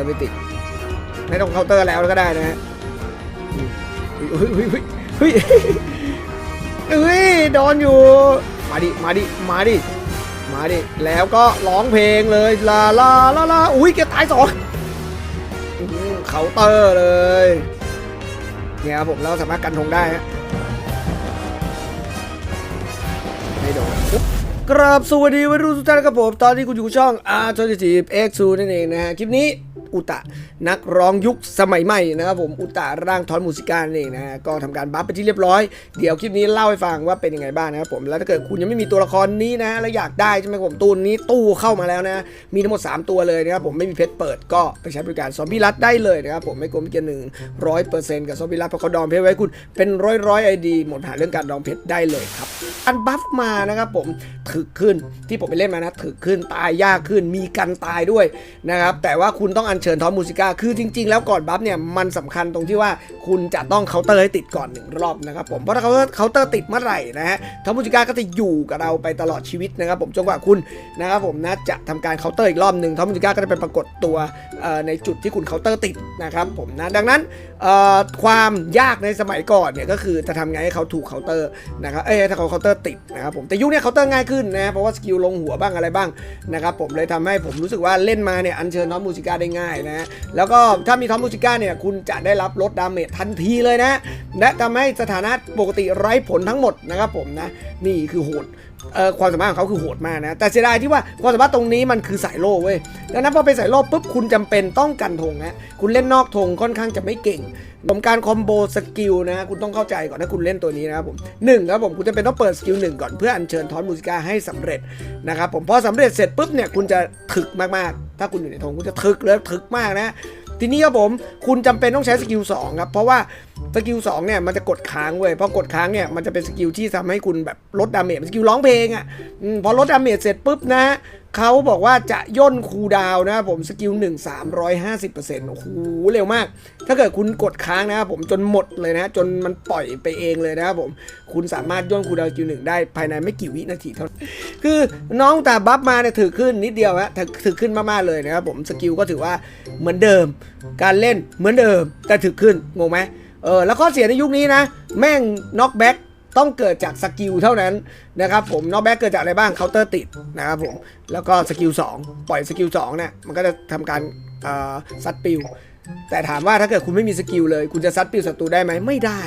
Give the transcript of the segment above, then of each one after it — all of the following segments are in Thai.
อร์ไม่ติดไม่ต้องเคาน์เตอร์แล้วก็ได้นะฮะเฮ้ยเฮ้ยเฮ้ยเฮ้ยโดนอยู่ มาดิ มาดิ มาดิ มาดิ แล้วก็ร้องเพลงเลยลาลาลาลาอุ้ยแกตายสองเคาน์เตอร์เลยเนี่ยครับผมเราสามารถกันธงได้ฮะไม่โดนกราบสวัสดีวัยรุ่นทุกท่านครับผม ตอนนี้คุณอยู่กับช่อง R 2 X 2นั่นเองนะฮะ คลิปนี้ อุตะนักร้องยุคสมัยใหม่นะครับผมอุตะร่างทอนมูสิกานั่นเองนะก็ทำการบัฟไปที่เรียบร้อย เดี๋ยวคลิปนี้เล่าให้ฟังว่าเป็นยังไงบ้างนะครับผมแล้วถ้าเกิดคุณยังไม่มีตัวละครนี้นะแล้วอยากได้ใช่ไหมผมตู้นี้ตู้เข้ามาแล้วนะมีทั้งหมด 3 ตัวเลยนะครับผมไม่มีเพชรเปิดก็ไปใช้บริการซอมบี้รัดได้เลยนะครับผมไม่โกงไม่เกินหนึ่งร้อยเปอร์เซ็นต์กับซอมบี้รัดเพราะเขาดองเพชรไว้คุณเป็นร้อยร้อยไอดีหมดหาเรื่องการดองเพชรได้เลยครับอันบัฟมานะครับผมถึกขึ้นที่ผมไปเล่นมานะถึกขึ้นตายยากขึ้นมีกันตายด้วยนะครับแต่ว่าคุณต้องอัญเชิญทอมมูสิก้าคือจริง ๆ แล้วก่อนบัฟเนี่ยมันสำคัญตรงที่ว่าคุณจะต้องเคาน์เตอร์ให้ติดก่อนหนึ่งรอบนะครับผมเพราะถ้าเขาเคาน์เตอร์ติดเมื่อไหร่นะฮะทอมมูสิก้าก็จะอยู่กับเราไปตลอดชีวิตนะครับผมจนกว่าคุณนะครับผมนะจะทำการเคาน์เตอร์อีกรอบหนึ่งทอมมูสิก้าก็จะไปปรากฏตัวในจุดที่คุณเคาน์เตอร์ติดนะครับผมนะดังนั้นความยากในสมัยก่อนเนี่ยก็คือจะทำไงให้เขาถูกเคาน์เตอร์นะครับเอ้ยถ้าเขาเคาน์เตอร์ติดนะครับผมแต่ยุคนี้เคาน์เตอร์ง่ายขึ้นนะเพราะว่าสกิลลงหัวบ้างอะไรบ้างนะครับผมเลยทำให้ผมรู้สึกว่าเล่นมาเนี่ยอัญเชิญทอมมูสิก้าได้ง่ายนะ แล้วก็ถ้ามีทอมบูชิก้าเนี่ยคุณจะได้รับลดดาเมจทันทีเลยนะ และทำให้สถานะปกติไร้ผลทั้งหมดนะครับผมนะ นี่คือโหด เอ่อความสามารถของเขาคือโหดมากนะ แต่เสียดายที่ว่าความสามารถตรงนี้มันคือสายโล่เว้ยดังนั้นพอเป็นสายโล่ปุ๊บคุณจำเป็นต้องกันธงนะคุณเล่นนอกธงค่อนข้างจะไม่เก่งผมการคอมโบสกิลนะคุณต้องเข้าใจก่อนถ้าคุณเล่นตัวนี้นะครับผมหนึ่งครับผมคุณจะเป็นต้องเปิดสกิลหนึ่งก่อนเพื่ออัญเชิญทอนมูสิก้าให้สำเร็จนะครับผมพอสำเร็จเสร็จปุ๊บเนี่ยคุณจะถึกมากๆ ถ้าคุณอยู่ในธงคุณจะถึกเลยถึกมากนะทีนี้ครับผมคุณจำเป็นต้องใช้สกิล2ครับเพราะว่า สกิล2เนี่ยมันจะกดค้างเว้ยพอกดค้างเนี่ยมันจะเป็นสกิลที่ทำให้คุณแบบลดดาเมจสกิลร้องเพลงอะพอลดดาเมจเสร็จปุ๊บนะเขาบอกว่าจะย่นคูดาวน์นะครับผมสกิล1 350%โอ้โหเร็วมาก ถ้าเกิดคุณกดค้างนะครับผมจนหมดเลยนะ จนมันปล่อยไปเองเลยนะครับผม คุณสามารถย่นคูดาวสกิลหนึ่งได้ภายในไม่กี่วินาทีเท่านั้นคือน้องแต่บัฟมาเนี่ยถือขึ้นนิดเดียวฮะถือขึ้นมากๆเลยนะครับผมสกิลก็ถือว่าเหมือนเดิม การเล่นเหมือนเดิมแต่ถือขึ้นงงไหม เออแล้วข้อเสียในยุคนี้นะ แม่งน็อกแบ็กต้องเกิดจากสกิลเท่านั้นนะครับผมน็อกแบ็กเกิดจากอะไรบ้างเคาน์เตอร์ติดนะครับผมแล้วก็สกิล2ปล่อยสกิล2เนี่ยมันก็จะทำการซัดปิวแต่ถามว่าถ้าเกิดคุณไม่มีสกิลเลย คุณจะซัดปิวศัตรูได้ไหมไม่ได้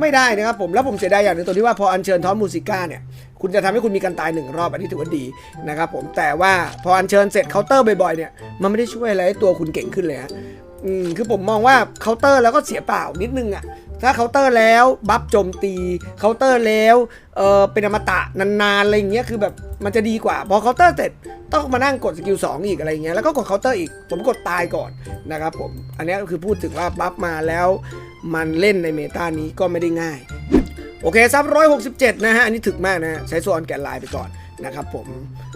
ไม่ได้นะครับผมแล้วผมเสียดายอย่างหนึงตรงที่ว่าพออัญเชิญทอมมูสิก้าเนี่ยคุณจะทำให้คุณมีการตายหนึ่งรอบอันนี้ถือว่าดีนะครับผมแต่ว่าพออัญเชิญเสร็จเคาน์เตอร์บ่อยๆเนี่ยมันไม่ได้ช่วยอะไรให้ตัวคุณเก่งขึ้นเลยฮะ อืมคือผมมองว่าเคาน์เตอร์แล้วก็เสียเปล่านิดนึงอะถ้าเคาน์เตอร์แล้วบัฟโจมตีเคาน์เตอร์แล้วเออเป็นอมตะนานๆอะไรอย่างเงี้ยคือแบบมันจะดีกว่าพอเคาน์เตอร์เสร็จต้องมานั่งกดสกิล2อีกอะไรอย่างเงี้ยแล้วก็กดเคาน์เตอร์อีกผมกดตายก่อนนะครับผมอันนี้ก็คือพูดถึงว่าบัฟมาแล้วมันเล่นในเมตานี้ก็ไม่ได้ง่าย โอเคซับ167 นะฮะอันนี้ถึกมากนะฮะใช้โซนแกนไลน์ไปก่อนนะครับผม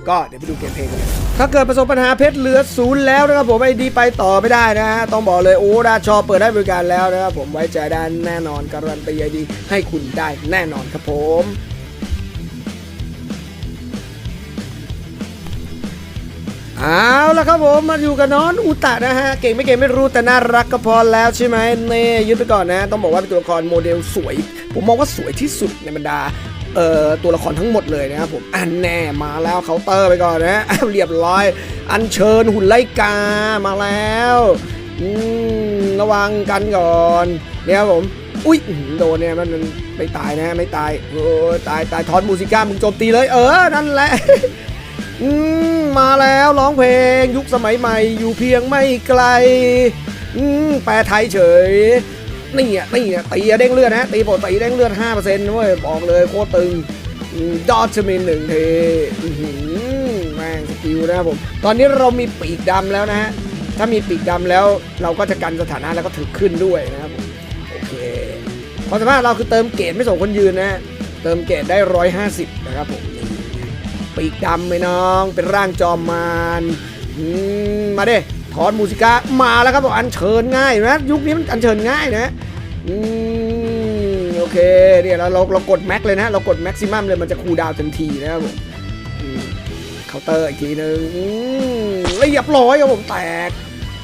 ก็เดี๋ยวไปดูเกมเพลย์กันถ้าเกิดประสบปัญหาเพชรเหลือศูนย์แล้วนะครับผมไอดีไปต่อไม่ได้นะฮะต้องบอกเลยโอ้ดาชอเปิดได้บริการแล้วนะครับผมไว้ใจได้แน่นอนการันตีไอดีให้คุณได้แน่นอนครับผมเอาละครับผมมาอยู่กับน้องอุตะนะฮะเก่งไม่เก่งไม่รู้แต่น่ารักก็พอแล้วใช่ไหมเน่ยึดไปก่อนนะ ต้องบอกว่าเป็นตัวละครโมเดลสวย ผมมองว่าสวยที่สุดในบรรดา เอ่อตัวละครทั้งหมดเลยนะครับผมอันแน่มาแล้วเคาน์เตอร์ไปก่อนนะเรียบร้อย อันเชิญหุ่นไล่กามาแล้วอืมระวังกันก่อนเนี่ยครับผมอุ้ยโดนเนี่ยมันไม่ตายนะไม่ตายโอ้ตายตายทอนมูสิก้ามึงโจมตีเลยเออนั่นแหละอืมมาแล้วร้องเพลงยุคสมัยใหม่อยู่เพียงไม่ไกลอืมแปลไทยเฉย นี่อะนี่อะตีเด้งเลือดนะตีปกติเด้งเลือด5%เว้ยบอกเลยโคตรตึงอืมดอทมินหนึ่งเทแม่งสกิลนะครับผม ตอนนี้เรามีปีกดำแล้วนะฮะ ถ้ามีปีกดำแล้วเราก็จะกันสถานะแล้วก็ถึกขึ้นด้วยนะครับผมโอเคความสามารถเราคือเติมเกรดไม่ส่งคนยืนนะ เติมเกรดได้ 150 นะครับผม ปีกดำไหมน้อง เป็นร่างจอมมารอืมมาเด้ ถอนมูสิกามาแล้วครับบอกอันเชิญง่ายนะยุคนี้มันอันเชิญง่ายนะอืมโอเคเนี่ยเราเราเรากดแม็กเลยนะ เรากดแม็กซิมัมเลยมันจะคูลดาวน์ทันทีนะครับผมเคาน์เตอร์อีกทีหนึ่งอืมเรียบร้อยครับผมแตก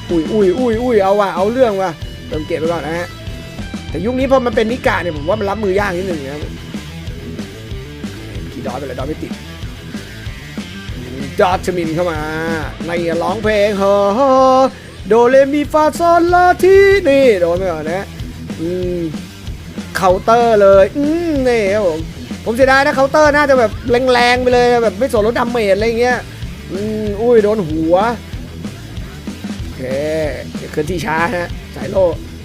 อุ้ยอุ้ยอุ้ยอุ้ยเอาว่ะเอาเรื่องว่ะเติมเกตไปก่อนนะฮะแต่ยุคนี้พอมันเป็นนิกาเนี่ยผมว่ามันรับมือยากนิดหนึ่งนะครับขี่ดอทไปเลยดอทไม่ติด จอร์จมินเข้ามา ในร้องเพลงเฮอเฮอโดเรมีฟาซอนลาทีนี่โดนไปก่อนนะอืมเคาน์เตอร์เลย อืมนี่ครับผมผมเสียดายนะเคาน์เตอร์น่าจะแบบแรงๆไปเลยแบบไม่สนรถดาเมจอะไรเงี้ยอืมอุ้ยโดนหัวโอเคเดี๋ยวเคลื่อนที่ช้าฮะสายโล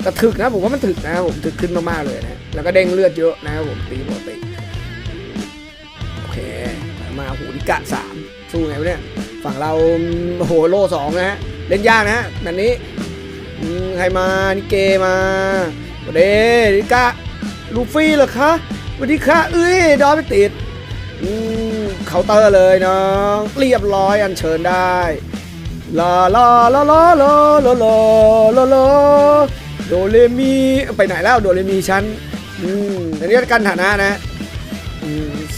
แต่ถึกนะผมว่ามันถึกนะผมถึกขึ้นมากๆเลยนะแล้วก็เด้งเลือดเยอะนะครับผมตีปกติโอเคมาหูดิกะสาม สู้ไงวะเนี่ย ฝั่งเราโหโลสองนะฮะ เล่นยากนะฮะแบบนี้ใครมานิเกมาสวัสดีดิกะลูฟี่เหรอคะสวัสดีค่ะเอ้ยดอไม่ติดอืมเคาน์เตอร์เลยน้องเรียบร้อยอันเชิญได้ลาลาลาลาลาลาลาลาลาโดเรมีไปไหนแล้วโดเรมีชั้นอืมอันนี้กันฐานะนะ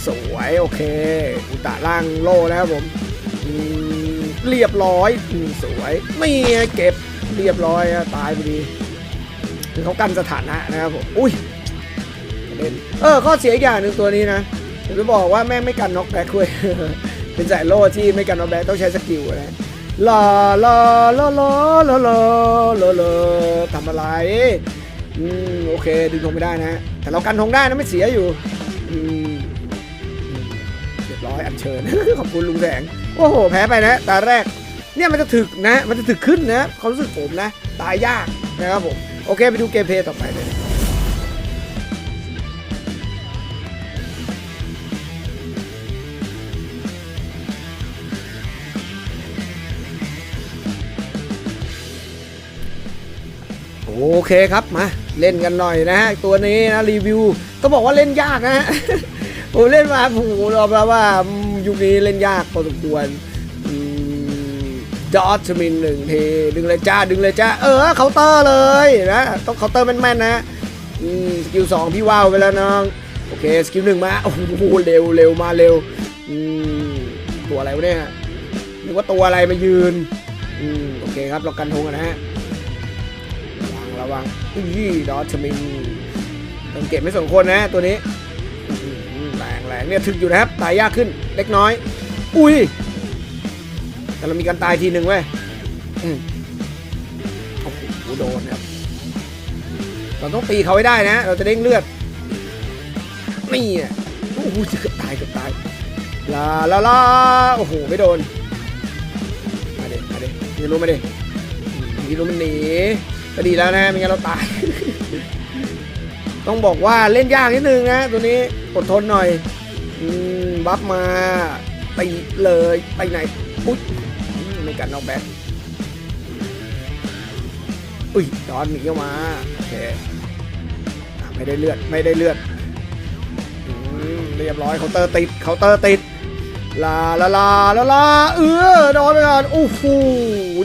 สวยโอเค อุตะล่างโลนะครับผมเรียบร้อยสวยไม่เก็บเรียบร้อยตายพอดีคือเขากันสถานะนะครับผมอุ้ยเล่นเออข้อเสียอีกอย่างหนึ่งตัวนี้นะผมจะบอกว่าแม่งไม่กันน็อกแบ็คด้วยเป็นสายโล่ที่ไม่กันน็อกแบ็คต้องใช้สกิลนะลาลาลาลาลาลาลาลาทำอะไรอืมโอเคดึงธงไม่ได้นะ แต่เรากันธงได้นะไม่เสียอยู่อืม อยอัญเชิญ ขอบคุณลุงแสง โอ้โห แพ้ไปนะ ตาแรก เนี่ยมันจะถึกนะ มันจะถึกขึ้นนะความรู้สึกผมนะ ตายยากนะครับผม โอเค ไปดูเกมเพลย์ต่อไปเลยโอเคครับมาเล่นกันหน่อยนะฮะตัวนี้นะรีวิวต้องบอกว่าเล่นยากนะฮะ ผมเล่นมาผมรอบแล้วว่าอยุคนี้เล่นยากพอสมควรจอร์จมินหนึ่งทีดึงเลยจ้าดึงเลยจ้าเออเคาน์เตอร์เลยนะต้องเคาน์เตอร์แม่นๆนะสกิลสองพี่ว้าวไปแล้วน้องโอเคสกิลหนึ่งมาโอ้โหเร็วเร็วมาเร็วตัวอะไรวะเนี่ยนึกว่าตัวอะไรมายืนอโอเคครับเรากันทงกันนะฮะระวังระวังอุ้ยดอชมินต้องเก็บไม่สมควรนะตัวนี้ งเนี่ยถึกอยู่นะครับ ตายยากขึ้นเล็กน้อย อุ้ย แต่เรามีการตายทีหนึ่งเว้ยอืมโอ้โหโดนครับ เราต้องตีเขาให้ได้นะ เราจะเด้งเลือด นี่อะโอ้โหเกือบตายเกือบตาย ลาลาลาโอ้โห ไม่โดน มาเด็มาเด็ไม่รู้มาเด็ไม่รู้มันหนีก็ดีแล้วนะ ไม่งั้นเราตาย ต้องบอกว่าเล่นยากนิดนึงนะ ตัวนี้อดทนหน่อย บัฟมาตีเลยไปไหนอุ๊ยอืมไม่กันนอกแบ็คอุ้ยดอนหนีออกมาโอเคไม่ได้เลือดไม่ได้เลือดเรียบร้อยเคาน์เตอร์ติดเคาน์เตอร์ติดลาลาลาลาลาเออดอนไปก่อนโอ้โห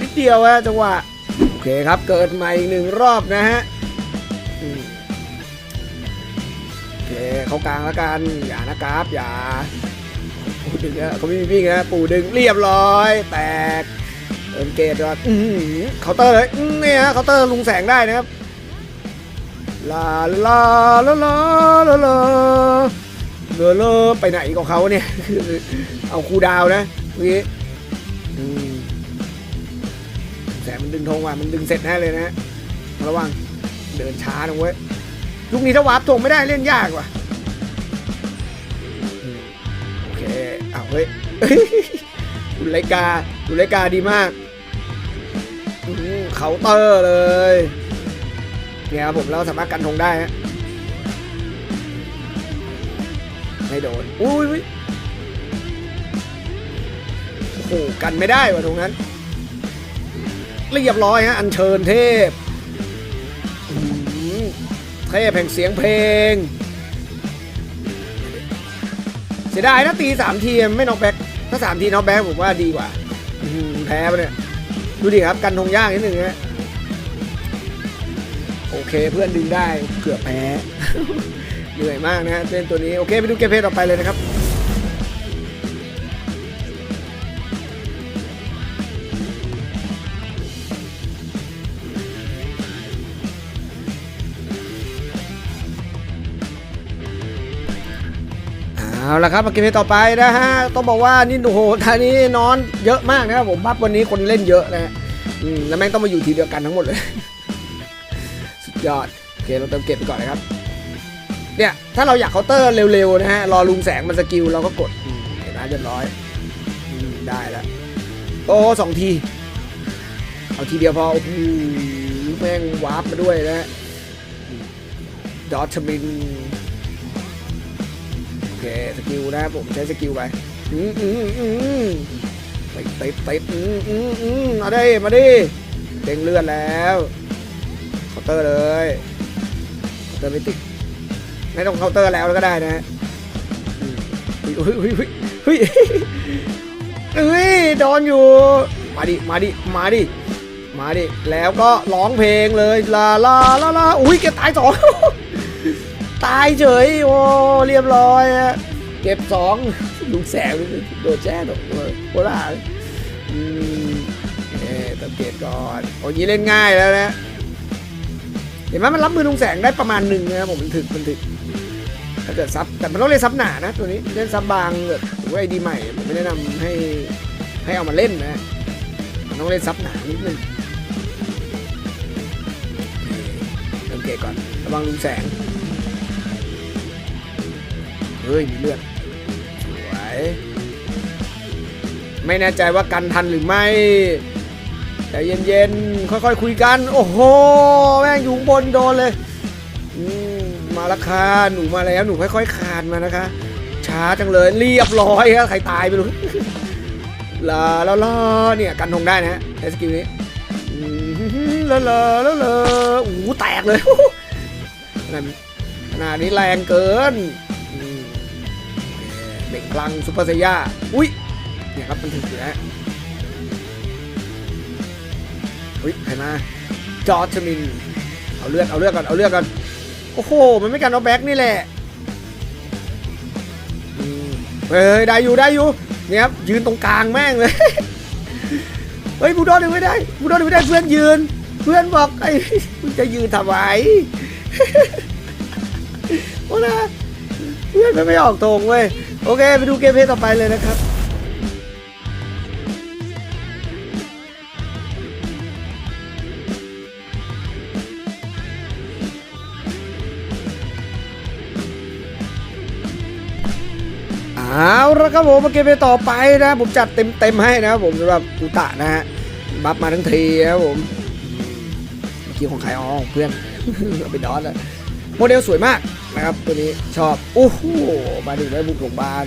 นิดเดียวฮะจังหวะโอเคครับเกิดใหม่อีกหนึ่งรอบนะฮะ เคเขากลางแล้วกัน อย่านะครับอย่าปูดึงนะเขาไม่มีวิ่งนะปู่ดึงเรียบร้อย แตกเอินเกตว่าอือหือเคาน์เตอร์เลยเนี่ยฮะเคาน์เตอร์ลุงแสงได้นะครับลาลาลาลาลาลาเลอเลอไปไหนของเขาเนี่ย เอาคูดาวนะเมื่อกี้แต่มันดึงธงว่ะมันดึงเสร็จแน่เลยนะระวังเดินช้านะเว้ย ลูกนี้ถ้าวาร์ปธงไม่ได้เล่นยากว่ะโอเคเอาเฮ้ยดุเลกาดุเลกาดีมากเคาน์เตอร์เลยเนี่ยครับผมเราสามารถกันธงได้ฮะไม่โดนอุ้ยโอ้โหกันไม่ได้ว่ะตรงนั้นเรียบร้อยฮะอัญเชิญเทพ เทพแห่งเสียงเพลง เสียดายนะตีสามทีไม่น็อกแบ็กถ้าสามทีน็อกแบ็กผมว่าดีกว่าแพ้ไปเนี่ยดูดิครับกันทงยากนิดหนึ่งนะโอเคเพื่อนดึงได้เกือบแพ้ เหนื่อยมากนะฮะเล่นตัวนี้ โอเค ไปดูเกมเพลย์ต่อไปเลยนะครับ เอาละครับมาเกมเพลย์ต่อไปนะฮะต้องบอกว่านี่โอ้โหท่านี้นอนเยอะมากนะครับผมบัฟวันนี้คนเล่นเยอะนะฮะแล้วแม่งต้องมาอยู่ทีเดียวกันทั้งหมดเลย สุดยอดโอเคเราเติมเก็บไปก่อนนะครับ เนี่ยถ้าเราอยากเคาน์เตอร์เร็วๆนะฮะรอลุงแสงมันสกิลเราก็กดเห็นไหมเรียบร้อยได้แล้วโอ้สองที เอาทีเดียวพอโอ้โหแม่งวาร์ปมาด้วยนะฮะดอทมิน เคสกิลนะผมใช้สกิลไปอืมอืมอืมติดติดติดอืมอืมอืมเอาด้มาดิเด้งเลือดแล้วเคาน์เตอร์เลยเคาน์เตอร์ไม่ติดไม่ต้องเคาน์เตอร์แล้วก็ได้นะฮะเฮ้ยเฮ้ยเฮ้ยเฮ้ยเฮ้ยโดนอยู่ มาดิ มาดิ มาดิ มาดิ แล้วก็ร้องเพลงเลย ลาลาลาลา อุ้ยแกตายสอง ตายเฉย โอ้ เรียบร้อยฮะเก็บสองลุงแสงโดนแจ้ตกเลยโคตรหาอืมเอ๊ติมเกตก่อนโอ้ยเล่นง่ายแล้วนะ เห็นไหมมันรับมือลุงแสงได้ประมาณหนึ่งนะครับผมมันถึกมันถึกถ้าเกิดซับแต่มันต้องเล่นซับหนานะตัวนี้เล่นซับบางแบบหรือว่าไอดีใหม่ผมไม่แนะนำให้ให้เอามาเล่นนะมันต้องเล่นซับหนานิดนึงเริ่มเกตก่อนระวังลุงแสง ฮ้ยมีเลือดสวย ไม่แน่ใจว่ากันทันหรือไม่ใจเย็นๆ ค่อยๆ คุยกัน โอ้โห แม่งอยู่บนโดนเลยมาละค่ะหนูมาแล้วหนูค่อยๆคานมานะคะ ช้าจังเลยเรียบร้อยครับใครตายไปรู้ลาลาลาเนี่ยกันทงได้นะฮะไอสกิลนี้ลาลาลาลาโอ้แตกเลยขนาดนี้แรงเกิน เบ่งพลังซุปเปอร์ไซย่าอุ้ยเนี่ยครับมันถึงอยู่แล้วอุ้ยใครมาจอร์จมิน เอาเลือดเอาเลือดก่อนเอาเลือดก่อนโอ้โหมันไม่กันเอาแบ็กนี่แหละเฮ้ยได้อยู่ได้อยู่เนี่ยครับยืนตรงกลางแม่งเลยเฮ้ยบูโดนไม่ได้บูโดนไม่ได้เพื่อนยืน เพื่อนบอกไอ้มึงจะยืนทำไมโอ้นะเพื่อนมันไม่ออกตรงเว้ย โอเค ไปดูเกมเพลย์ต่อไปเลยนะครับเอาละครับผมมาเกมไปต่อไปนะ ผมจัดเต็มเต็มๆให้นะครับผมสำหรับอุตะนะฮะบัฟมาทั้งทีนะครับผมเมื่อกี้ของใครอ๋อเพื่อนเอาไปดอสเลยโมเดลสวยมาก นะครับ ตัวนี้ชอบโอ้โหมาถึงได้บุกโรงพยาบาล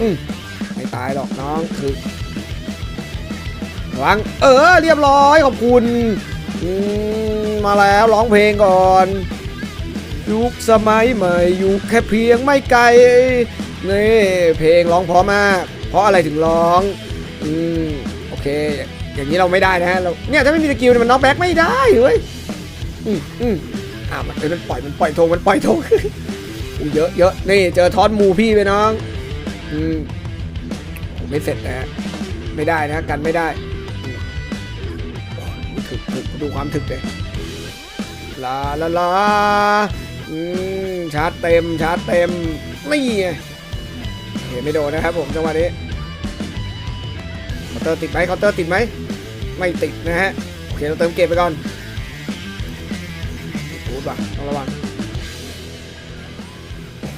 อืมไม่ตายหรอกน้องคือระวังเออ เรียบร้อยขอบคุณอืมมาแล้วร้องเพลงก่อน ยุคสมัยใหม่อยู่แค่เพียงไม่ไกลนี่เพลงร้องเพราะมาก เพราะอะไรถึงร้องอืมโอเค อย่างนี้เราไม่ได้นะฮะเราเนี่ยถ้าไม่มีสกิลเนี่ยมันน็อกแบ็กไม่ได้เว้ยอืมอืม อ่ามันเอ้ยมันปล่อยมันปล่อยธงมันปล่อยธงอู้เยอะเยอะนี่เจอทอนมูพี่ไปน้องอืมผมไม่เสร็จนะไม่ได้นะกันไม่ได้ถึกถึกดูความถึกเลยลาลาลาอืมชาร์จเต็มชาร์จเต็มนี่ไงเห็นไม่โดนนะครับผมจังหวะนี้เคาน์เตอร์ติดไหมเคาน์เตอร์ติดไหมไม่ติดนะฮะโอเคเราเติมเก็บไปก่อน พูดว่ะต้องระวัง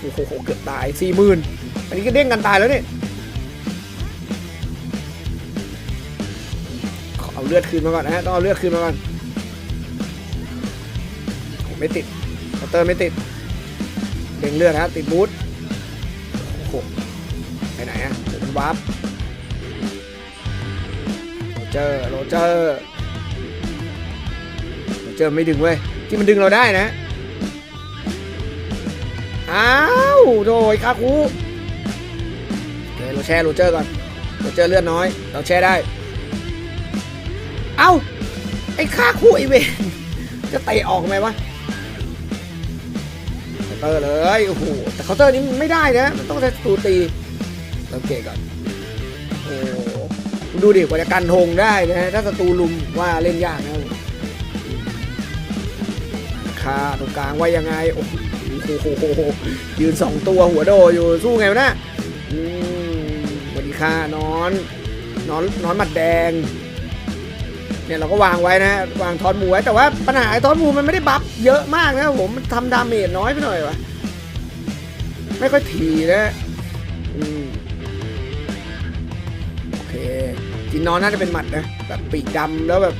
โอ้โหเกือบตายสี่หมื่นอันนี้ก็เด้งกันตายแล้วนี่ขอเอาเลือดคืนมาก่อนนะฮะต้องเอาเลือดคืนมาก่อนไม่ติดเคาน์เตอร์ไม่ติดเด้งเลือดฮะติดบูทโอ้โหไปไหนอะเดี๋ยวมันวาร์ปโรเจอร์โรเจอร์โรเจอร์ไม่ดึงเว้ย ที่มันดึงเราได้นะ อ้าวโดยคาคูโอเคเราแช่โรเจอร์ก่อนโรเจอร์เลือดน้อย เราแช่ได้ เอ้า ไอ้คาคูไอเวนจะเตะออกไหมวะเคาน์เตอร์เลยโอ้โหแต่เคาน์เตอร์นี้ไม่ได้นะ มันต้องใช้ตูตีเริ่มเกะก่อนโอ้ดูดิกว่าจะกันธงได้นะฮะถ้าศัตรูลุมว่าเล่นยากนะาตรงกลางว่ายังไง โอ้โหยืนสองตัวหัวโดอยู่สู้ไงวะนะอืมสวัสดีค่ะนอนนอนนอนหมัดแดงเนี่ยเราก็วางไว้นะวางทอนหมูไว้แต่ว่าปัญหาไอ้ทอนหมูมันไม่ได้บัฟเยอะมากนะผมมันทำดาเมจน้อยไปหน่อยวะไม่ค่อยถี่นะอโอเคจีนนอนน่าจะเป็นหมัดนะแบบปีกดำแล้วแบบ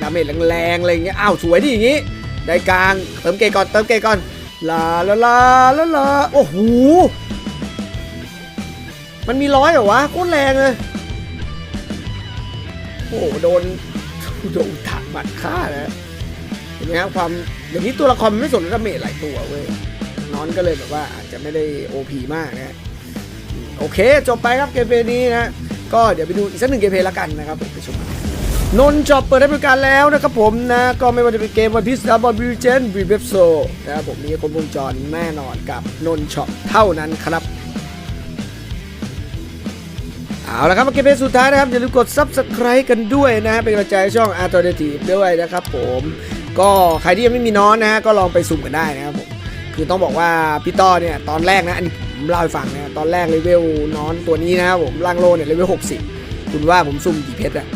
ดาเมจแรงๆอะไรเงี้ยอ้าวสวยดิอย่างงี้ ได้กลาง เติมเกยก่อน เติมเกยก่อน ลาลาลาลาลาโอ้โห มันมีร้อยเหรอวะ โคตรแรงเลย โอ้โดน โดนถักบัดฆ่านะเห็นไหมครับความอย่างนี้ตัวละครมันไม่สนดาเมจหลายตัวเว้ยนอนก็เลยแบบว่าอาจจะไม่ได้ OP มากนะโอเค จบไปครับเกมเพลย์นี้นะ ก็เดี๋ยวไปดูอีกสักหนึ่งเกมเพลย์ละกันนะครับผมไปชมกัน นนจอบเปิดให้บริการแล้วนะครับผมนะ ก็ไม่ว่าจะเป็นเกมวันพิสดาบอลบิวเจนวีเว็บโซนะครับผมมีครบวงจรแน่นอนกับนนช็อปเท่านั้นครับ เอาละครับมาเกมเพลสุดท้ายนะครับ อย่าลืมกด Subscribe กันด้วยนะฮะเป็นกำลังใจช่อง a r t o r n a t i v e ด้วยนะครับผมก็ใครที่ยังไม่มีน้อนนะฮะก็ลองไปสุ่มกันได้นะครับผมคือต้องบอกว่าพี่ต้อเนี่ยตอนแรกนะอันนี้ผมเล่าให้ฟังนะตอนแรกเลเวลน้อนตัวนี้นะครับผมล่างโลเนี่ยเลเวล60 คุณว่าผมสุ่มกี่เพชรอะ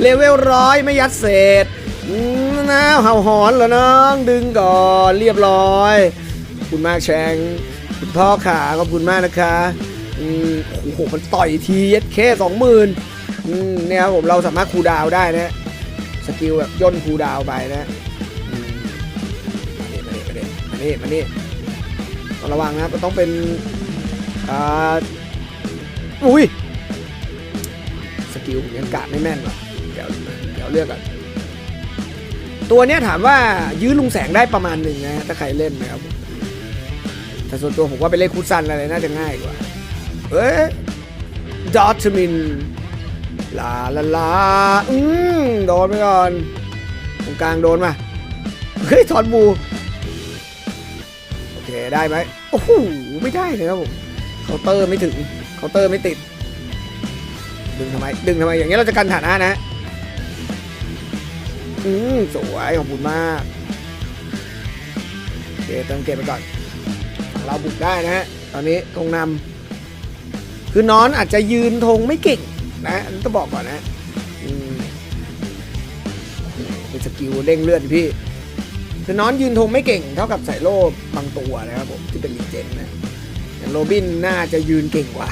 เลเวลร้อยไม่ยัดเศษอืมนะเห่าหอนเหรอน้อง ดึงก่อนเรียบร้อยขอบคุณมากแชงคุณพ่อขาขอบคุณมากนะคะอืมโอ้โหมันต่อยทีเย็ดแค่สองหมื่นอืมเนี่ยครับผมเราสามารถคูดาวได้นะสกิลแบบย่นคูดาวไปนะอืมมานี่มาเนี่มาเนี่มาเนี่ต้องระวังนะครับต้องเป็นอ่าอุ้ย กิลผมยังกะไม่แม่นว่ะเดี๋ยวเดี๋ยวเลือกก่อนตัวเนี้ยถามว่ายื้อลุงแสงได้ประมาณหนึ่งนะถ้าใครเล่นนะครับแต่ส่วนตัวผมว่าไปเล่นคูซันอะไรน่าจะง่ายกว่าเอ้ยดอทมินลาลาลาอืมโดนไปก่อนตรงกลางโดนมาเฮ้ยถอนบูโอเคได้ไหมโอ้โหไม่ได้เลยครับผมเคาน์เตอร์ไม่ถึงเคาน์เตอร์ไม่ติด ดึงทำไม ดึงทำไม อย่างเงี้ยเราจะกันฐานะนะ อืมสวยขอบคุณมากโอเคเติมเกมไปก่อน เราบุกได้นะฮะ ตอนนี้ธงนำคือน้อนอาจจะยืนธงไม่เก่งนะอันนี้ต้องบอกก่อนนะอืมเป็นสกิลเร่งเลือดพี่ คือน้อนยืนธงไม่เก่ง เท่ากับใส่โล่บางตัวนะครับผมที่เป็นรีเจนนะ โรบินน่าจะยืนเก่งกว่า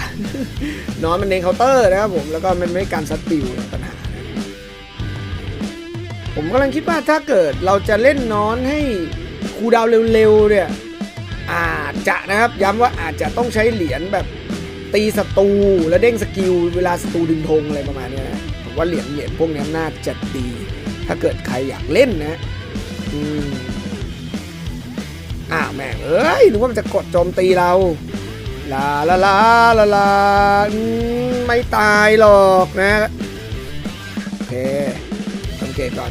น้อนมันเน้นเคาน์เตอร์นะครับผมแล้วก็มันไม่การซัดปิวปัญหาผมกำลังคิดว่าถ้าเกิดเราจะเล่นน้อนให้คูดาวเร็วๆเนี่ยอาจจะนะครับย้ำว่าอาจจะต้องใช้เหรียญแบบตีศัตรูแล้วเด้งสกิลเวลาศัตรูดึงธงอะไรประมาณนี้นะผมว่าเหรียญเหรียญพวกนี้น่าจะดีถ้าเกิดใครอยากเล่นนะอืมอ้าวแม่งเอ้ยนึกว่ามันจะกดโจมตีเรา ลาลาลาลาลาไม่ตายหรอกนะ โอเคสังเกตก่อน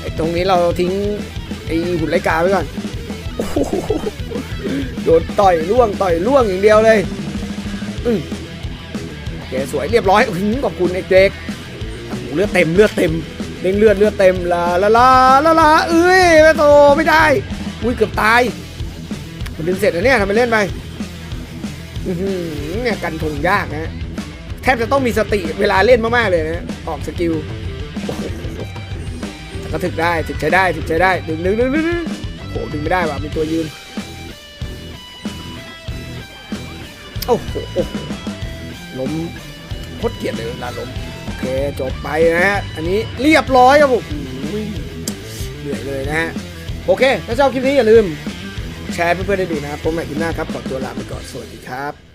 ไอ้ตรงนี้เราทิ้งไอ้หุ่นไรกาไว้ก่อนโดนต่อยล่วงต่อยล่วงอย่างเดียวเลยอืโอเคสวยเรียบร้อยขอบคุณเด็กๆโอ้โหเลือดเต็มเลือดเต็มเด้งเลือดเลือดเต็มลาลาลาลาลาเอ้ยแม่โตไม่ได้ อุ้ยเกือบตายมันดึงเสร็จแล้วเนี่ยทำไปเล่นไป เนี่ยกันทงยากนะ แทบจะต้องมีสติเวลาเล่นมากๆเลยนะ ออกสกิลก็ถึกได้ถึกใช้ได้ถึกใช้ได้ ดึงดึงดึงดึงโอ้โหดึงไม่ได้ว่ะมีตัวยืน โอ้โหล้มโคตรเกลียดเลยเวลาล้มโอเคจบไปนะฮะ อันนี้เรียบร้อยครับผมเหนื่อยเลยนะฮะ โอเค ถ้าชอบคลิปนี้อย่าลืม แชร์เพื่อนๆได้ดูนะครับผมใหม่คลิปหน้าครับขอตัวลาไปก่อนสวัสดีครับ